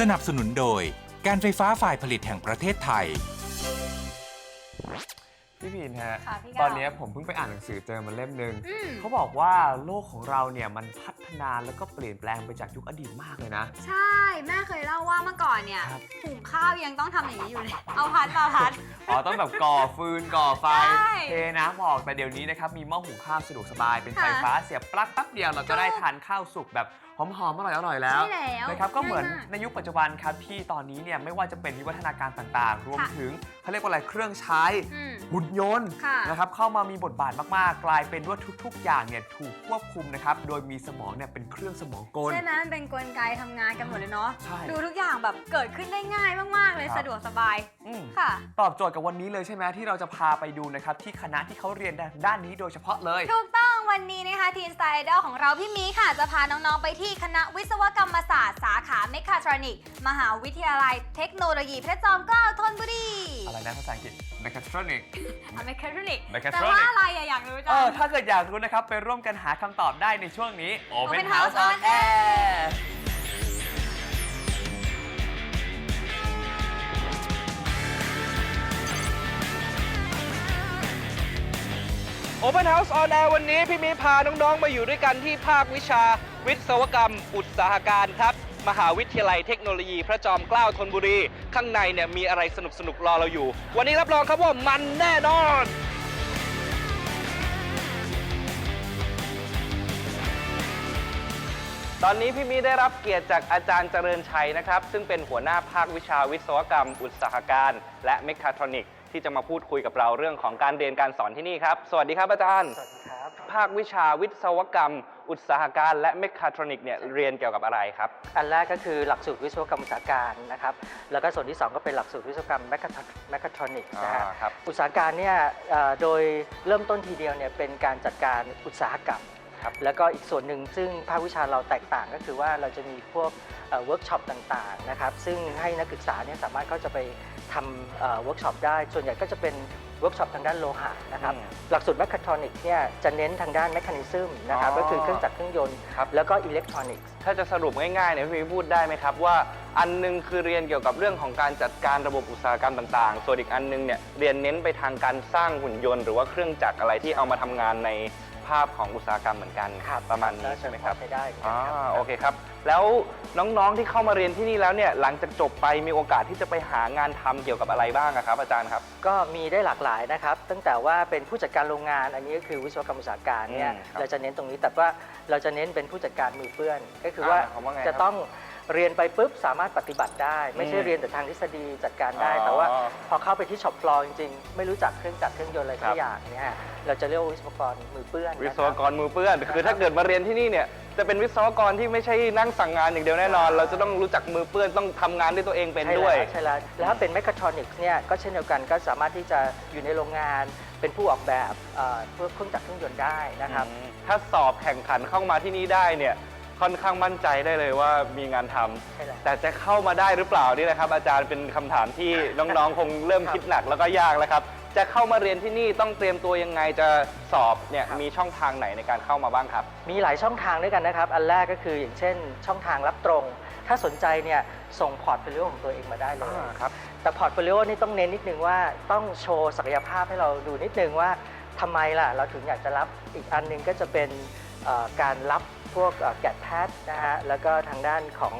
สนับสนุนโดย การไฟฟ้าฝ่ายผลิตแห่งประเทศไทย พี่พีนฮะ ค่ะพี่ก้าว ตอนนี้ผมเพิ่งไปอ่านหนังสือเจอมาเล่มหนึ่งอืมเขาบอกว่าโลกของเราเนี่ยมันพัฒนาแล้วก็เปลี่ยนแปลงไปจากยุคอดีตมากเลยนะ ใช่ แม่เคยเล่าว่าเมื่อก่อนเนี่ยครับ หุงข้าวยังต้องทำอย่างนี้อยู่เลย เอาพัดมาพัดอ๋อต้องแบบก่อฟืนก่อไฟใช่เทน้ำออกแต่เดี๋ยวนี้นะครับมีหม้อหุงข้าวสะดวกสบายเป็นไฟค่ะฟ้าเสียบปลั๊กแป๊บเดียวเราก็ได้ทานข้าวสุกแบบหอมๆอร่อยอร่อยๆแล้วใช่แล้วนะครับก็เหมือนง่ายากในยุคปัจจุบันครับที่ตอนนี้เนี่ยไม่ว่าจะเป็นวิวัฒนาการต่างๆ รวมค่ะ ถึงเขาเรียกว่าอะไรเครื่องใช้ อืม หุ่นยนต์ค่ะนะครับเข้ามามีบทบาทมากๆ กลายเป็นว่าทุก ๆ อย่างเนี่ยถูกควบคุมนะครับโดยมีสมองเนี่ยเป็นเครื่องสมองกล ใช่ไหมมันเป็นกลไกทำงานกันหมดเลยเนาะ ใช่ดูทุกอย่างแบบเกิดขึ้นได้ง่ายมาก ๆ เลยครับ สะดวกสบาย อืมค่ะ ตอบโจทย์กับวันนี้เลยใช่ไหมที่เราจะพาไปดูนะครับที่คณะที่เขาเรียนด้านนี้โดยเฉพาะเลย ถูกต้องวันนี้นะคะทีนสไตล์ดอลของเราพี่มีค่ะ จะพาน้องๆไปที่คณะวิศวกรรมศาสตร์สาขาเมคาทรอนิกมหาวิทยาลัยเทคโนโลยีพระจอมเกล้าธนบุรีอะไรนะภาษาอังกฤษ mechatronic อะเมคาทรอนิก Mechatronic แต่ว่าอะไรอะอยากรู้จัเองอถ้าเกิดอยากรู้นะครับ ไปร่วมกันหาคำตอบได้ในช่วงนี้ Open Open House House on on Air Open House on Air วันนี้พี่มีพาน้องๆ มาอยู่ด้วยกันที่ภาควิชา วิศวกรรม อุตสาหการครับ มหาวิทยาลัยเทคโนโลยีพระจอมเกล้าธนบุรี ข้างในเนี่ยมีอะไรสนุกๆรอเราอยู่ วันนี้รับรองครับว่ามันแน่นอน ตอนนี้พี่มีได้รับเกียรติจากอาจารย์เจริญชัยนะครับ ซึ่งเป็นหัวหน้าภาควิชาวิศวกรรม อุตสาหการ และเมคาทรอนิก ที่จะมาพูดคุยกับเราเรื่องของการเรียนการสอนที่นี่ครับ สวัสดีครับอาจารย์ สวัสดีครับ ภาควิชาวิศวกรรม อุตสาหการและเมคาทรอนิกเนี่ยเรียนเกี่ยวกับอะไรครับ อันแรกก็คือหลักสูตรวิศวกรรมอุตสาหการนะครับ แล้วก็ส่วนที่ 2 ก็เป็นหลักสูตรวิศวกรรมแมคทรอนิกส์นะฮะอ่าครับ อุตสาหการเนี่ยเอ่อโดยเริ่มต้นทีเดียวเนี่ยเป็นการจัดการอุตสาหกรรม ครับแล้วก็อีกส่วนหนึ่งซึ่งภาควิชาเราแตกต่างก็คือว่าเราจะมีพวกเวิร์กช็อปต่างๆนะครับซึ่งให้นักศึกษาเนี่ยสามารถเข้าจะไปทำเวิร์กช็อปได้ ส่วนใหญ่ก็จะเป็นเวิร์กช็อปทางด้านโลหะนะครับอืมหลักสูตรแมคทรอนิกส์เนี่ยจะเน้นทางด้านแมคานิซึมนะครับอ๋อก็คือเครื่องจักรเครื่องยนต์ครับแล้วก็อิเล็กทรอนิกส์ถ้าจะสรุปง่ายๆเนี่ยพี่มีพูดได้ไหมครับว่าอันหนึงคือเรียนเกี่ยวกับเรื่องของการจัดการระบบอุตสาหกรรมต่างๆ ส่วนอีกอันหนึงเนี่ยเรียนเน้นไปทางการสร้างหุ่นยนต์หรือว่าเครื่องจักรอะไรที่เอามาทำงานใน ภาพของอุตสาหกรรมเหมือนกันครับประมาณนี้ใช่ไหมครับใช้ได้อ่านะครับโอเคครับ แล้วน้องๆที่เข้ามาเรียนที่นี่แล้วเนี่ยหลังจากจบไปมีโอกาสที่จะไปหางานทำเกี่ยวกับอะไรบ้างอะครับ อาจารย์ครับ ก็มีได้หลากหลายนะครับ ตั้งแต่ว่าเป็นผู้จัดการโรงงาน อันนี้ก็คือวิศวกรรมอุตสาหการเนี่ยอืมครับเราจะเน้นตรงนี้แต่ว่าเราจะเน้นเป็นผู้จัดการมือเปื้อน ก็คือว่าอ่าคำว่าไงครับจะต้อง เรียนไปปุ๊บสามารถปฏิบัติได้ ไม่ใช่อืมเรียนแต่ทางทฤษฎีจัดการได้ อ๋อแต่ว่าพอเข้าไปที่ช็อปฟลอร์จริงๆ ไม่รู้จักเครื่องจักรเครื่องยนต์อะไรครัทุบกอย่างเนี่ยฮะเราจะเรียกว่าวิศวกรมือเปื้อนวินะศควรับกรมือเปื้อน คือถ้าเกิดมาเรียนที่นี่เนี่ยจะเป็นวิศวกรที่ไม่ใช่นั่งสั่งงานอย่างเดียวแน่นอน เราจะต้องรู้จักมือเปื้อนต้องทำงานด้วยตัวเองเป็นใช่ด้วยแล้วใช่แล้วแล้วถ้าเป็นแมคทรอนิกส์เนี่ยก็เช่นเดียวกันก็สามารถที่จะอยู่ในโรงงาน เป็นผู้ออกแบบเอ่อพวกเครื่องจักรเครื่องยนต์ได้นะครับอืมถ้าสอบแข่งขันเข้ามาที่นี่ได้เนี่ย ค่อนข้างมั่นใจได้เลยว่ามีงานทำใช่แล้ว แต่จะเข้ามาได้หรือเปล่านี่นะครับ อาจารย์เป็นคำถามที่น้องๆ คงเริ่มครับคิดหนักแล้วก็ยากแล้วครับ จะเข้ามาเรียนที่นี่ต้องเตรียมตัวยังไงจะสอบเนี่ยมีช่องทางไหนในการเข้ามาบ้างครับ มีหลายช่องทางด้วยกันนะครับ อันแรกก็คืออย่างเช่น ช่องทางรับตรง ถ้าสนใจเนี่ยส่งพอร์ตโฟลิโอของตัวเองมาได้เลยอ่าครับ แต่พอร์ตโฟลิโอนี่ต้องเน้นนิดนึงว่าต้องโชว์ศักยภาพให้เราดูนิดนึงว่าทำไมล่ะ เราถึงอยากจะรับอีกอันหนึงก็จะเป็นเอ่อ การรับพวกแกดแพดนะฮะแล้วก็ทางด้านของ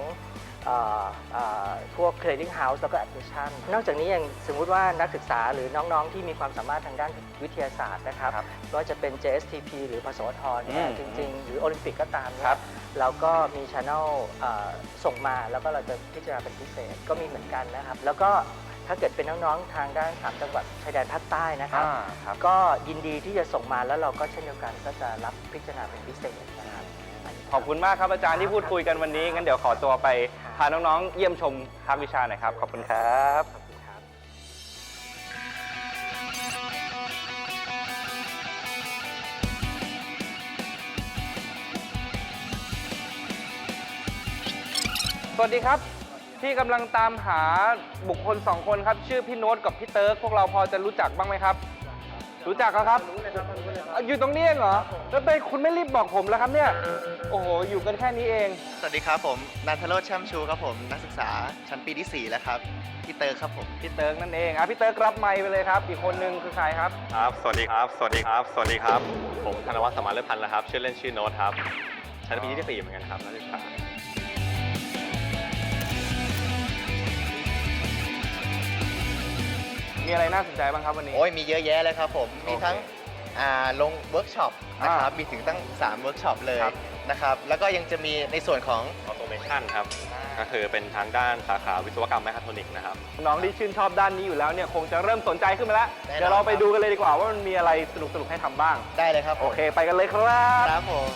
เอ่อเอ่อพวก clearing house แล้วก็ admission นอกจากนี้ยังสมมุติว่านักศึกษาหรือน้องๆ ที่มีความสามารถทางด้านวิทยาศาสตร์นะครับครับไม่ว่าจะเป็น JSTP หรือพสวทเนี่ยอืมจริงๆ หรือโอลิมปิกก็ตามเนี่ครัยบเราก็มีช anel เอ่อส่งมาแล้วก็เราจะพิจารณาเป็นพิเศษก็มีเหมือนกันนะครับ แล้วก็ ถ้าเกิดเป็นน้องๆทางด้านสามจังหวัดชายแดนภาคใต้นะครับอ่าครับก็ยินดีที่จะส่งมาแล้วเราก็เช่นเดียวกันก็จะรับพิจารณาเป็นพิเศษนะครับขอบคุณมากครับอาจารย์ที่พูดคุยกันวันนี้งั้นเดี๋ยวขอตัวไปพาน้องๆเยี่ยมชมภาควิชาหน่อยครับขอบคุณครับ ขอบคุณครับ สวัสดีครับ ที่กำลังตามหาบุคคลสองคนครับ ชื่อพี่โน้ตกับพี่เติร์กพวกเราพอจะรู้จักบ้างไหมครับ รู้จักแล้วครับอยู่ตรงนี้เองเหรอแล้วไปคุณไม่รีบบอกผมแล้วครับเนี่ย โอ้โห อยู่กันแค่นี้เอง สวัสดีครับผมนันทโรธช่ำชูครับผมนักศึกษาชั้นปีที่ 4 แล้วครับพี่เตอร์ครับผมพี่เติร์กนั่นเองอะพี่เติร์กรับไมค์ไปเลยครับ อีกคนนึงคือใครครับ ครับ สวัสดีครับ สวัสดีครับ สวัสดีครับ ผมธนวัฒน์สมานเลิศพันธ์นะครับ ชื่อเล่นชื่อโน้ตครับ ชั้นปีที่สี่เหมือนกันครับนักศึกษา มีอะไรน่าสนใจบ้างครับวันนี้ โอ้ยมีเยอะแยะเลยครับผมโอเคมีทั้งอ่าลงเวิร์กช็อปนะครับ มีถึงตั้ง3เวิร์กช็อปเลยครับ นะครับ แล้วก็ยังจะมีในส่วนของ ออโตเมชันครับก็คือเป็นทางด้านสาขาวิศวกรรมแมคคาทรอนิกส์นะครับ น้องที่ชื่นชอบด้านนี้อยู่แล้วเนี่ยคงจะเริ่มสนใจขึ้นมาแล้ว แน่นอน เดี๋ยวเราไปดูกันเลยดีกว่าว่ามันมีอะไรสนุกๆให้ทำบ้าง ได้เลยครับโอเค ไปกันเลยครับ ครับผม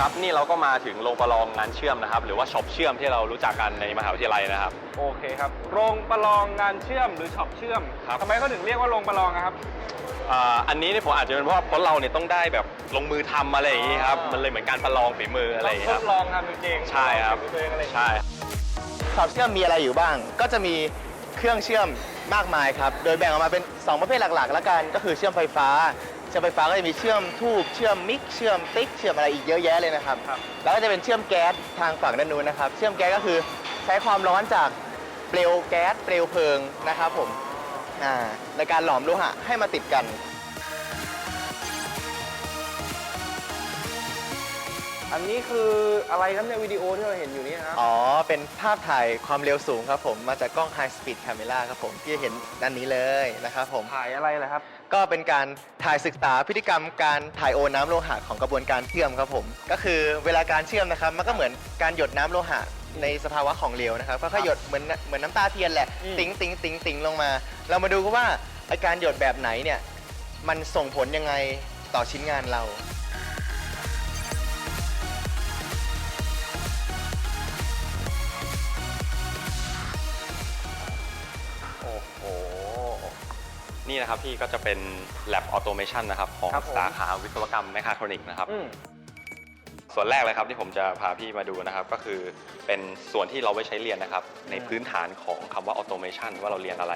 ครับนี่เราก็มาถึงโรงประลองงานเชื่อมนะครับ หรือว่าช็อปเชื่อมที่เรารู้จักกันในมหาวิทยาลัยนะครับ โอเคครับโรงประลองงานเชื่อมหรือช็อปเชื่อมครับ ทำไมเขาถึงเรียกว่าโรงประลองอะครับ อ่าอันนี้เนี่ยผมอาจจะเป็นเพราะว่าเพราะเราเนี่ยต้องได้แบบลงมือทำอะไรอย่างนี้ครับอ๋อมันเลยเหมือนการประลองฝีมืออะไรอย่างนี้ทครัดบลองทำจริงๆใช่ครับทดลองฝีมือตัวเองอะไรอย่างเงี้ย ใช่ ช็อปเชื่อมมีอะไรอยู่บ้าง ก็จะมีเครื่องเชื่อมมากมายครับ โดยแบ่งออกมาเป็น 2 ประเภทหลักๆ แล้วกัน ก็คือเชื่อมไฟฟ้า เชื่อมไฟฟ้าก็จะมีเชื่อมทูบเชื่อมมิกเชื่อมติ๊กเชื่อมอะไรอีกเยอะแยะเลยนะครับ ครับแล้วก็จะเป็นเชื่อมแก๊สทางฝั่งด้านนู้นนะครับ เชื่อมแก๊สก็คือใช้ความร้อนจากเปลวแก๊สเปลวเพลิงนะครับผมอ่าในการหลอมโลหะให้มาติดกัน อันนี้คืออะไรครับเนี่ยวิดีโอที่เราเห็นอยู่นี่ครับ อ๋อ เป็นภาพถ่ายความเร็วสูงครับผม มาจากกล้อง High Speed Camera ครับผมที่เห็นด้านนี้เลยนะครับผม ถ่ายอะไรเหรอครับ ก็เป็นการถ่ายศึกษาพฤติกรรมการถ่ายโอนน้ำโลหะของกระบวนการเชื่อมครับผม ก็คือเวลาการเชื่อมนะครับ มันก็เหมือนการหยดน้ำโลหะในสภาวะของเหลวนะครับค่อยๆหยดเหมือนเหมือนน้ำตาเทียนแหละ อืม ติ๋งติ๋งติ๋งติ๋งลงมา เรามาดูกันว่าไอการหยดแบบไหนเนี่ย มันส่งผลยังไงต่อชิ้นงานเรา นี่นะครับพี่ก็จะเป็น Lab Automation นะครับของครับผม สาขาวิศวกรรมแมคคาทรอนิกส์นะครับ อืม ส่วนแรกเลยครับที่ผมจะพาพี่มาดูนะครับ ก็คือเป็นส่วนที่เราไว้ใช้เรียนนะครับ ในพื้นฐานของคำว่า Automation ว่าเราเรียนอะไร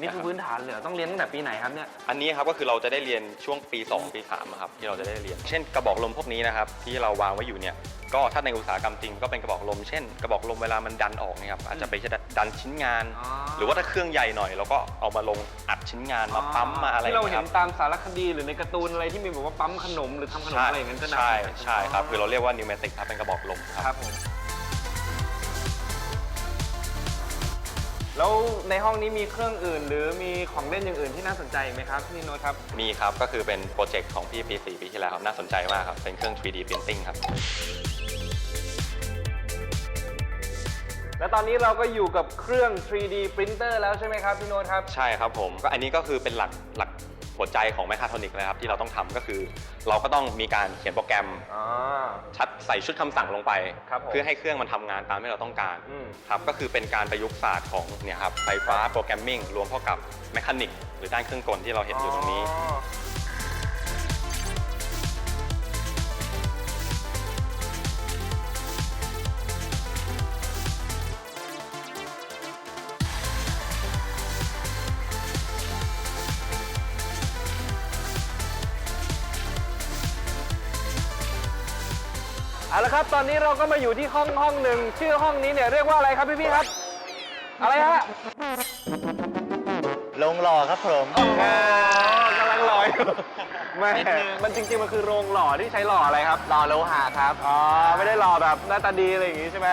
นี่คือพื้นฐานเลยเหรอต้องเรียนตั้งแต่ปีไหนครับเนี่ย อันนี้ครับก็คือเราจะได้เรียนช่วงปี 2 ปี3อะครับที่เราจะได้เรียน เช่นกระบอกลมพวกนี้นะครับที่เราวางไว้อยู่เนี่ยก็ถ้าในอุตสาหกรรมจริงก็เป็นกระบอกลม เช่น กระบอกลมเวลามันดันออกเนี่ยครับอาจจะไปดันชิ้นงาน อ๋อ หรือว่าถ้าเครื่องใหญ่หน่อย เราก็เอามาลงอัดชิ้นงานมาปั๊มมาอะไรที่เราอย่งเห็งี้นยครับตามสารคดีหรือในการ์ตูนอะไรที่มีแบบว่าปั๊มขนมหรือทำขนมใช่อะไรอย่างนั้นก็ได้ใช่ใช่ครับคือเราเรียกว่านิวเมติกครับเป็นกระบอกลมครับ ครับผม แล้วในห้องนี้มีเครื่องอื่น หรือมีของเล่นอย่างอื่นที่น่าสนใจอีกไหมครับพี่โน้ตครับ มีครับ ก็คือเป็นโปรเจกต์ของพี่ปี 4 ปีที่แล้วครับน่าสนใจมากครับ เป็นเครื่อง 3D printing ครับ และตอนนี้เราก็อยู่กับเครื่อง 3D printer แล้วใช่ไหมครับพี่โน้ตครับ ใช่ครับผม ก็อันนี้ก็คือเป็นหลักหลัก หัวใจของแมคคาทรอนิกส์เลยครับที่เราต้องทำก็คือ เราก็ต้องมีการเขียนโปรแกรมอ๋อชัดใส่ชุดคำสั่งลงไป ครับผมเพื่อให้เครื่องมันทำงานตามที่เราต้องการอืม ครับก็คือเป็นการประยุกต์ศาสตร์ของเนี่ยครับไฟฟ้าโปรแกรมมิ่งรวมเข้ากับแมคานิกหรือด้านเครื่องกลที่เราเห็นอยู่ตรงนี้ เอาละครับ ตอนนี้เราก็มาอยู่ที่ห้องห้องหนึ่งชื่อห้องนี้เนี่ยเรียกว่าอะไรครับพี่พี่ๆครับ อะไรฮะลงหล่อครับผมอ๋อกำลังลอยอยู่แม่มันจริงๆมันคือโรงหล่อที่ใช้หล่ออะไรครับหล่อโลหะครับอ๋อไม่ได้หล่อแบบหน้าตาดีอะไรอย่างงี้ใช่ไหม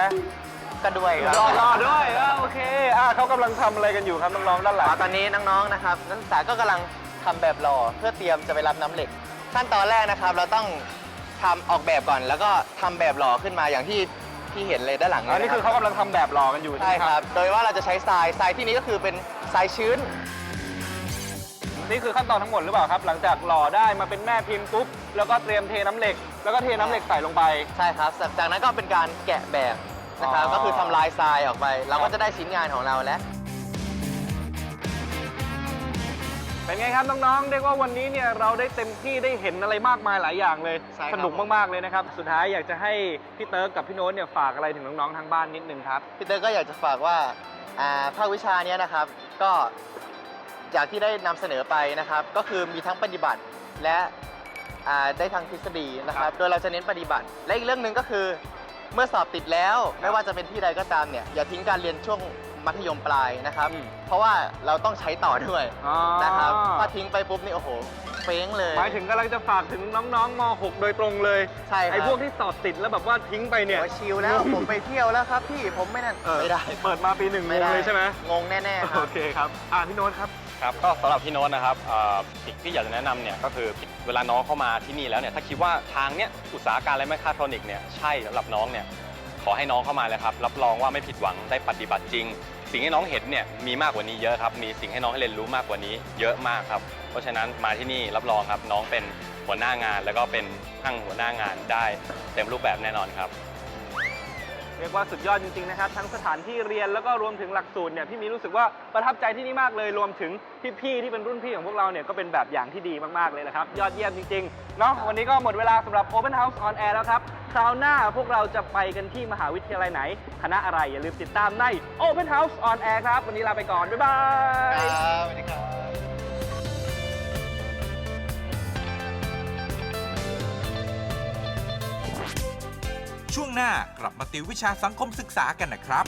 ก็ด้วยครับหล่อหล่อด้วยอะโอเคอะเขากำลังทำอะไรกันอยู่ครับน้องๆด้านหลังอ๋อตอนนี้น้องๆนะครับนักศึกษาก็กำลังทำแบบหล่อเพื่อเตรียมจะไปรับน้ำเหล็ก ขั้นตอนแรกนะครับ เราต้อง ทำออกแบบก่อน แล้วก็ทำแบบหล่อขึ้นมาอย่างที่ที่เห็นเลยด้านหลังอันนี้คือนะเขากำลังทำแบบหล่อกันอยู่ใช่ใช่ไหมคครัรับ บ โดยว่าเราจะใช้ทรายทรายที่นี้ก็คือเป็นทรายชื้น นี่คือขั้นตอนทั้งหมดหรือเปล่าครับ หลังจากหล่อได้มาเป็นแม่พิมพ์ปุ๊บ แล้วก็เตรียมเทน้ำเหล็ก แล้วก็เทน้ำเหล็กใส่ลงไป ใช่ครับจากนั้นก็เป็นการแกะแบบนะครับ อ๋อก็คือทำลายทรายออกไป เราก็จะได้ชิ้นงานของเราแล้ว เป็นไงครับน้องๆเรียกว่าวันนี้เนี่ยเราได้เต็มที่ได้เห็นอะไรมากมายหลายอย่างเลย ใช่ครับ สนุกมากๆเลยนะครับ สุดท้ายอยากจะให้พี่เติร์กกับพี่โน้ตเนี่ยฝากอะไรถึงน้องๆทางบ้านนิดนึงครับ พี่เตอร์ก็อยากจะฝากว่าอ่าภาควิชาเนี้ยนะครับ ก็อย่างที่ได้นำเสนอไปนะครับ ก็คือมีทั้งปฏิบัติและอ่าได้ทางทฤษฎีนะครับ โดยเราจะเน้นปฏิบัติ และอีกเรื่องหนึ่งก็คือ เมื่อสอบติดแล้ว ไม่ว่าจะเป็นที่ใดก็ตามเนี่ยอย่าทิ้งการเรียนช่วง มัธยมปลายนะครับ อืม เพราะว่าเราต้องใช้ต่อด้วยอ๋อนะครับถ้าทิ้งไปปุ๊บนี่โอ้โหเฟ้งเลย หมายถึงกำลังจะฝากถึงน้องๆม .6 โดยตรงเลยใช่ครับ ไอ้พวกที่สอบติดแล้วแบบว่าทิ้งไปเนี่ย โอ้ชิลแล้วผมไปเที่ยวแล้วครับพี่ผมไม่นั่นเออไม่ได้เปิดมาปีหนึ่งงไม่งได้เลยใช่ไหมงงแน่ๆคโอรับเคครับ อ่าพี่โน้ตครับ ครับก็สำหรับพี่โน้ตนะครับเอ่อสิ่งที่อยากจะแนะนำเนี่ยก็คือเวลาน้องเข้ามาที่นี่แล้วเนี่ยถ้าคิดว่าทางเนี้ยอุตสาหการและแมคคาทรอนิกส์เนี่ยใช่สำหรับน้องเนี่ย ขอให้น้องเข้ามาเลยครับรับรองว่าไม่ผิดหวังได้ปฏิบัติจริง สิ่งที่น้องเห็นเนี่ยมีมากกว่านี้เยอะครับมีสิ่งให้น้องให้เรียนรู้มากกว่านี้เยอะมากครับ เพราะฉะนั้นมาที่นี่รับรองครับน้องเป็นหัวหน้างาน แล้วก็เป็นทั้งหัวหน้างานได้เต็มรูปแบบแน่นอนครับ รียกว่าสุดยอดจริงๆนะครับทั้งสถานที่เรียนแล้วก็รวมถึงหลักสูตรเนี่ยพี่มีรู้สึกว่าประทับใจที่นี่มากเลยรวมถึงพี่ๆที่เป็นรุ่นพี่ของพวกเราเนี่ยก็เป็นแบบอย่างที่ดีมากๆเลยนะครับยอดเยี่ยมจริงๆเนาะวันนี้ก็หมดเวลาสำหรับ Open House on Air แล้วครับคราวหน้าพวกเราจะไปกันที่มหาวิทยาลัยไหน คณะอะไรอย่าลืมติดตามใน Open House on Air ครับ วันนี้ลาไปก่อนบ๊ายบายครับสวัสดีครับ ช่วงหน้ากลับมาติววิชาสังคมศึกษากันนะครับ